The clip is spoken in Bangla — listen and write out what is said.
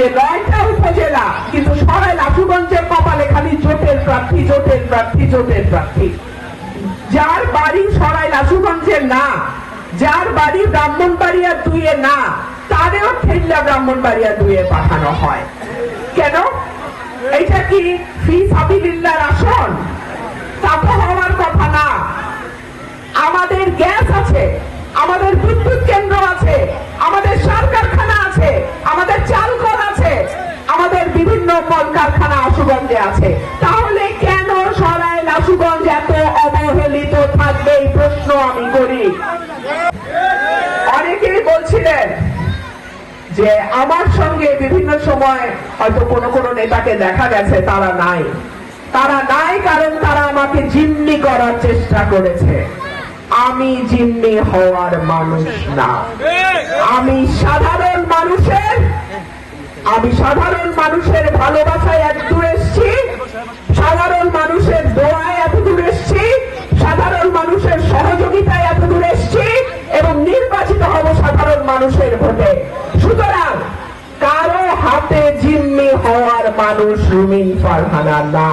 যে নয়টা উপজেলা কিন্তু সবাই লাঠুগঞ্জের কপালে খালি জোটের প্রার্থী জোটের প্রার্থী জোটের প্রার্থী। যার বাড়ি সরাই লাঠুগঞ্জের না, যার বাড়ি ব্রাহ্মণবাড়িয়া দুইয়ে না, তারেও ঠেল্লা ব্রাহ্মণবাড়িয়া দুইয়ে পাঠানো হয়। কেন? এইটা কি ফি সাবিলিল্লাহর আসন আশুগঞ্জে আছে। তাহলে কেন সরাইল আশুগঞ্জ এত অবহেলিত থাকবে? এই প্রশ্ন আমি করি। অনেকেই বলছিলেন যে আমার সঙ্গে বিভিন্ন সময় হয়তো কোনো কোনো নেতাকে দেখা গেছে, তারা নাই। তারা নাই কারণ তারা আমাকে জিম্মি করার চেষ্টা করেছে। আমি জিম্মি হওয়ার মানুষ না। আমি সাধারণ মানুষের, আমি সাধারণ মানুষের ভালোবাসায় মানুষের ভোটে। সুতরাং কারও হাতে জিম্মি হওয়ার মানুষ রুমিন ফারহানা না।